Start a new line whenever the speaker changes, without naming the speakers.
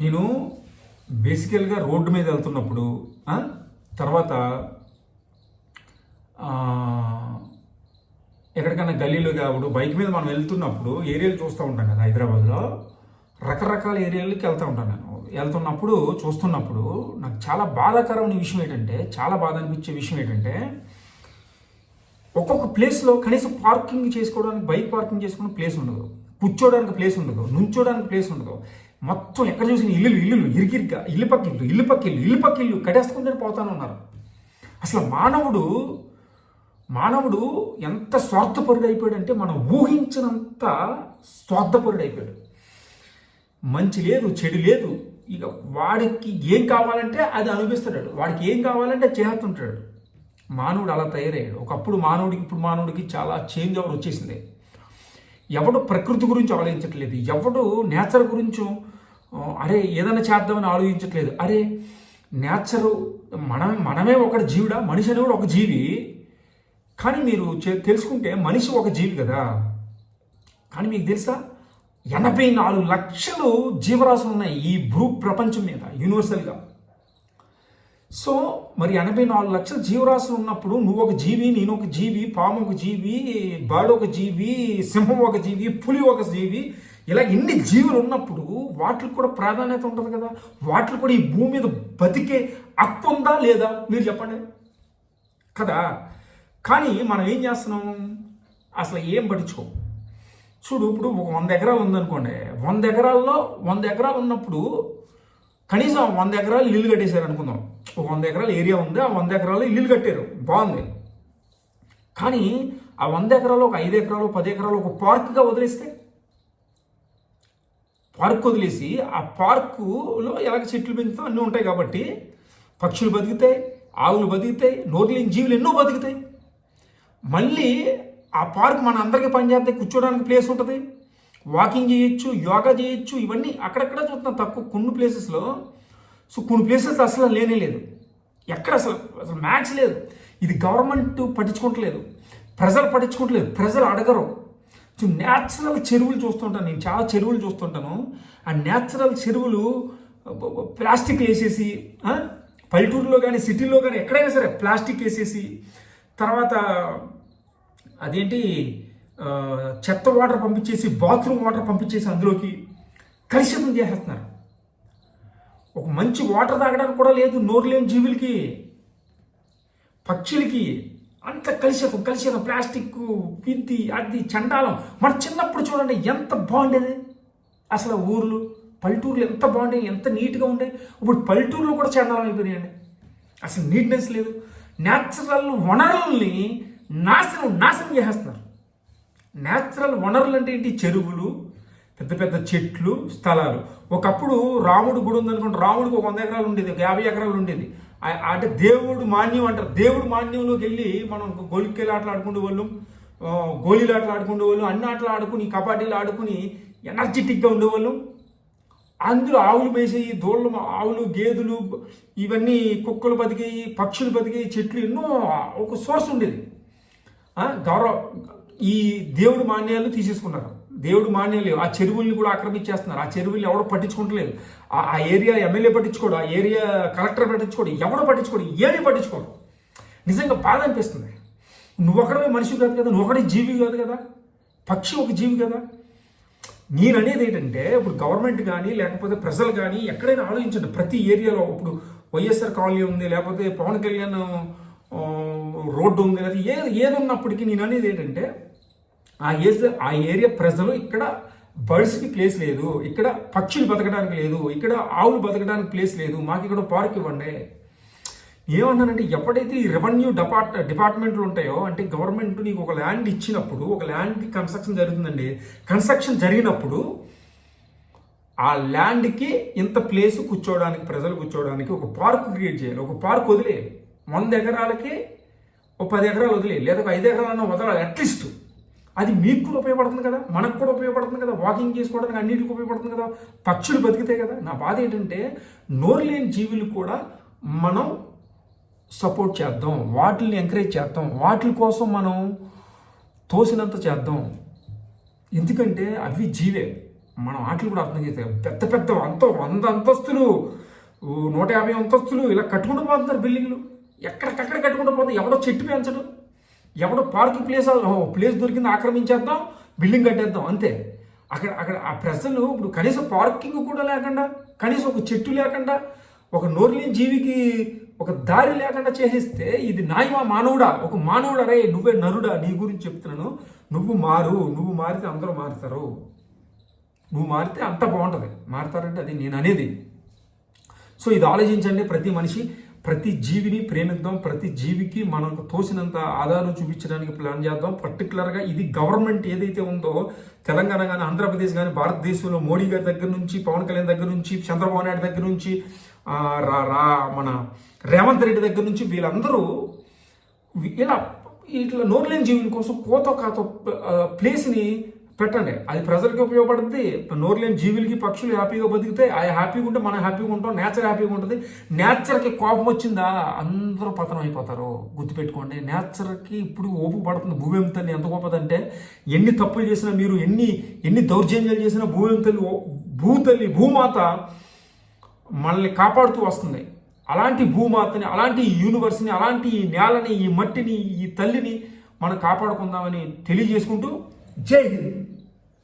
నేను బేసికల్గా రోడ్డు మీద వెళ్తున్నప్పుడు తర్వాత ఎక్కడికైనా గల్లీలో కావుడు బైక్ మీద మనం వెళ్తున్నప్పుడు ఏరియాలు చూస్తూ ఉంటాం కదా హైదరాబాద్లో రకరకాల ఏరియాలకి వెళ్తూ ఉంటాను నేను. వెళ్తున్నప్పుడు చూస్తున్నప్పుడు నాకు చాలా బాధాకరమైన విషయం ఏంటంటే చాలా బాధ అనిపించే విషయం ఏంటంటే ఒక్కొక్క ప్లేస్లో కనీసం పార్కింగ్ చేసుకోవడానికి బైక్ పార్కింగ్ చేసుకునే ప్లేస్ ఉండదు. కూర్చోడానికి ప్లేస్ ఉండదు. నుంచోడానికి ప్లేస్ ఉండదు. మొత్తం ఎక్కడ చూసిన ఇల్లులు ఇల్లులు ఇరికిరిగ్గా ఇల్లు పక్కిల్లు ఇల్లు పక్కిల్లు ఇల్లు పక్కిల్లు పక్క ఇల్లు ఉన్నారు అసలు మానవుడు మానవుడు ఎంత స్వార్థపరుడు అయిపోయాడంటే మనం ఊహించినంత స్వార్థపరుడు అయిపోయాడు మంచి లేదు చెడు లేదు ఇక వాడికి ఏం కావాలంటే అది అనిపిస్తాడు వాడికి ఏం కావాలంటే చేస్తుంటాడు. మానవుడు అలా తయారయ్యాడు. ఒకప్పుడు మానవుడికి ఇప్పుడు మానవుడికి చాలా చేంజ్ ఓవర్ వచ్చేసింది. ఎవడు ప్రకృతి గురించి ఆలోచించట్లేదు ఎవడు నేచర్ గురించి అరే ఏదైనా చేద్దామని ఆలోచించట్లేదు. అరే నేచరు మనం మనమే ఒక జీవుడా? మనిషి అనేవాడు ఒక జీవి. కానీ మీరు చే- తెలుసుకుంటే మనిషి ఒక జీవి కదా. కానీ మీకు తెలుసా? ఎనభై నాలుగు లక్షలు జీవరాశులు ఉన్నాయి ఈ భూ ప్రపంచం మీద యూనివర్సల్గా సో మరి ఎనభై నాలుగు లక్షల జీవరాశులు ఉన్నప్పుడు నువ్వు ఒక జీవి నేను ఒక జీవి పాము ఒక జీవి బర్డ్ ఒక జీవి సింహం ఒక జీవి పులి ఒక జీవి ఇలా ఎన్ని జీవులు ఉన్నప్పుడు వాటికి కూడా ప్రాధాన్యత ఉంటుంది కదా? వాటికి కూడా ఈ భూమి మీద బతికే హక్కు ఉందా లేదా? మీరు చెప్పండి. కదా? కానీ మనం ఏం చేస్తున్నాం? అసలు ఏం పట్టించుకో? చూడు ఇప్పుడు ఒక వంద ఎకరాలు ఉందనుకోండి. వంద ఎకరాల్లో వంద ఎకరాలు ఉన్నప్పుడు కనీసం వంద ఎకరాలు నీళ్ళు కట్టేశారు అనుకుందాం ఒక వంద ఎకరాల ఏరియా ఉంది ఆ వంద ఎకరాలు ఇల్లు కట్టారు. బాగుంది. కానీ ఆ వంద ఎకరాలు ఒక ఐదు ఎకరాలు పది ఎకరాలు ఒక పార్క్గా వదిలేస్తే? పార్క్ వదిలేసి ఆ పార్కులో ఎలాగ చెట్లు పెంచుతాం? అన్నీ ఉంటాయి కాబట్టి పక్షులు బతుకుతాయి ఆవులు బతుకుతాయి నోరులేని జీవులు ఎన్నో బతుకుతాయి. మళ్ళీ ఆ పార్క్ మన అందరికీ పనిచేస్తే కూర్చోడానికి ప్లేస్ ఉంటుంది. వాకింగ్ చేయొచ్చు యోగా చేయొచ్చు ఇవన్నీ అక్కడక్కడ చూస్తున్నాం. తక్కువ కొన్ని ప్లేసెస్లో సో కొన్ని ప్లేసెస్ అసలు లేనే లేదు. ఎక్కడ అసలు అసలు మ్యాచ్ లేదు. ఇది గవర్నమెంట్ పట్టించుకోవట్లేదు. ప్రజలు పట్టించుకోవట్లేదు. ప్రజలు అడగరు. సో న్యాచురల్ చెరువులు చూస్తుంటాను నేను చాలా చెరువులు చూస్తుంటాను ఆ న్యాచురల్ చెరువులు ప్లాస్టిక్ వేసేసి పల్లెటూరులో కానీ సిటీలో కానీ ఎక్కడైనా సరే ప్లాస్టిక్ వేసేసి తర్వాత అదేంటి చెత్త వాటర్ పంపించేసి బాత్రూమ్ వాటర్ పంపించేసి అందులోకి కలుషితం చేసేస్తున్నారు. ఒక మంచి వాటర్ తాగడానికి కూడా లేదు నోరు లేని జీవులకి పక్షులకి అంత కలుషితం కలుషితం ప్లాస్టిక్ విద్ది అది చండాలం. మన చిన్నప్పుడు చూడండి ఎంత బాగుండేది. అసలు ఊర్లు పల్లెటూర్లు ఎంత బాగుండే ఎంత నీట్గా ఉండే ఇప్పుడు పల్లెటూర్లు కూడా చండాలం అయిపోయినాయండి. అసలు నీట్నెస్ లేదు. న్యాచురల్ వనరుల్ని నాశనం నాశనం చేసేస్తున్నారు. న్యాచురల్ వనరులు అంటే ఏంటి? చెరువులు పెద్ద పెద్ద చెట్లు స్థలాలు. ఒకప్పుడు రాముడు గుడి ఉందనుకోండి రాముడికి ఒక వంద ఎకరాలు ఉండేది ఒక యాభై ఎకరాలు ఉండేది. అంటే దేవుడు మాన్యం అంటారు. దేవుడు మాన్యంలోకి వెళ్ళి మనం గోలికెళ్ళి ఆటలు ఆడుకునే వాళ్ళం గోళీలు ఆటలు ఆడుకునే వాళ్ళు అన్ని ఆటలు ఆడుకుని కబడ్డీలు ఆడుకుని ఎనర్జెటిక్గా ఉండేవాళ్ళం అందులో ఆవులు వేసేయి దూడలు ఆవులు గేదెలు ఇవన్నీ కుక్కలు బతికి పక్షులు బతికి చెట్లు ఎన్నో ఒక సోర్స్ ఉండేది. గౌరవ ఈ దేవుడు మాన్యాలు తీసేసుకున్నారు. దేవుడు మాన్యలేవు ఆ చెరువుల్ని కూడా ఆక్రమించేస్తున్నారు. ఆ చెరువుల్ని ఎవడో పట్టించుకుంటలేదు. ఆ ఏరియా ఎమ్మెల్యే పట్టించుకోడు. ఆ ఏరియా కలెక్టర్ పట్టించుకోడు. ఎవడో పట్టించుకోడు. ఏమీ పట్టించుకోడు. నిజంగా బాధ అనిపిస్తుంది. నువ్వు ఒకడే మనిషి కాదు కదా. నువ్వు జీవి కాదు కదా. పక్షి ఒక జీవి కదా. నేను అనేది ఏంటంటే ఇప్పుడు గవర్నమెంట్ కానీ లేకపోతే ప్రజలు కానీ ఎక్కడైనా ఆలోచించండి. ప్రతి ఏరియాలో ఇప్పుడు వైఎస్ఆర్ కాలనీ ఉంది లేకపోతే పవన్ కళ్యాణ్ రోడ్డు ఉంది లేదా ఏది ఏది ఉన్నప్పటికీ నేను అనేది ఏంటంటే ఆ ఏజ్ ఆ ఏరియా ప్రజలు ఇక్కడ బర్డ్స్కి ప్లేస్ లేదు. ఇక్కడ పక్షులు బతకడానికి లేదు. ఇక్కడ ఆవులు బతకడానికి ప్లేస్ లేదు. మాకు ఇక్కడ పార్క్ ఇవ్వండి. ఏమన్నానంటే ఎప్పుడైతే ఈ రెవెన్యూ డిపార్ట్ డిపార్ట్మెంట్లు ఉంటాయో అంటే గవర్నమెంట్ నీకు ఒక ల్యాండ్ ఇచ్చినప్పుడు ఒక ల్యాండ్కి కన్స్ట్రక్షన్ జరుగుతుందండి. కన్స్ట్రక్షన్ జరిగినప్పుడు ఆ ల్యాండ్కి ఇంత ప్లేస్ కూర్చోవడానికి ప్రజలు కూర్చోవడానికి ఒక పార్క్ క్రియేట్ చేయాలి. ఒక పార్క్ వదిలేయాలి. వంద ఎకరాలకి ఒక పది ఎకరాలు వదిలేయాలి. లేదా ఒక ఐదు ఎకరాలన్నా వదలాలి. అట్లీస్ట్ అది మీకు కూడా ఉపయోగపడుతుంది కదా మనకు కూడా ఉపయోగపడుతుంది కదా వాకింగ్ చేసుకోవడానికి అన్నిటికీ ఉపయోగపడుతుంది కదా పక్షులు బతికితాయి కదా. నా బాధ ఏంటంటే నోరు లేని జీవులు కూడా మనం సపోర్ట్ చేద్దాం వాటిని ఎంకరేజ్ చేద్దాం వాటి కోసం మనం తోసినంత చేద్దాం. ఎందుకంటే అవి జీవే. మనం ఆటలు కూడా అర్థం చేస్తాం. పెద్ద పెద్ద అంత వంద అంతస్తులు నూట యాభై అంతస్తులు ఇలా కట్టుకుంటూ పోతున్నారు బిల్డింగ్లు. ఎక్కడికక్కడ కట్టుకుంటూ పోతుంది ఎవడో చెట్టు పెంచడం. ఎవడో పార్కింగ్ ప్లేస్ ప్లేస్ దొరికింది ఆక్రమించేద్దాం బిల్డింగ్ కట్టేద్దాం అంతే. అక్కడ అక్కడ ఆ ప్రజలు ఇప్పుడు కనీసం పార్కింగ్ కూడా లేకుండా కనీసం ఒక చెట్టు లేకుండా ఒక నోరులేని జీవికి ఒక దారి లేకుండా చేసేస్తే ఇది నాయమా మానవుడా? ఒక మానవుడా రే నువ్వే నరుడా? నీ గురించి చెప్తున్నాను. నువ్వు మారు నువ్వు మారితే అందరూ మారుతారు. నువ్వు మారితే అంత బాగుంటుంది. మారుతారంటే అది నేను అనేది. సో ఇది ఆలోచించండి ప్రతి మనిషి. ప్రతి జీవిని ప్రేమిద్దాం ప్రతి జీవికి మనకు తోసినంత ఆధారం చూపించడానికి ప్లాన్ చేద్దాం. పర్టికులర్గా ఇది గవర్నమెంట్ ఏదైతే ఉందో తెలంగాణ కానీ ఆంధ్రప్రదేశ్ కానీ భారతదేశంలో మోడీ గారి దగ్గర నుంచి పవన్ కళ్యాణ్ దగ్గర నుంచి చంద్రబాబు నాయుడు దగ్గర నుంచి రా రా మన రేవంత్ రెడ్డి దగ్గర నుంచి వీళ్ళందరూ ఇలా ఇట్లా నోర్లేని జీవుని కోసం కోతో కాతో ప్లేస్ని పెట్టండి. అది ప్రజలకి ఉపయోగపడుతుంది నోర్లేని జీవులకి పక్షులు హ్యాపీగా బతికితే ఆ హ్యాపీగా ఉంటే మనం హ్యాపీగా ఉంటాం నేచర్ హ్యాపీగా ఉంటుంది. నేచర్కి కోపం వచ్చిందా? అందరూ పతనం అయిపోతారు. గుర్తుపెట్టుకోండి నేచర్కి ఇప్పుడు ఓపు పడుతుంది భూమి తల్లి. ఎంత గొప్పదంటే ఎన్ని తప్పులు చేసినా మీరు ఎన్ని ఎన్ని దౌర్జన్యాలు చేసినా భూమి తల్లి భూతల్లి భూమాత మనల్ని కాపాడుతూ వస్తుంది. అలాంటి భూమాతని అలాంటి ఈ యూనివర్స్ని అలాంటి ఈ నేలని ఈ మట్టిని ఈ తల్లిని మనం కాపాడుకుందామని తెలియజేసుకుంటూ Cehil.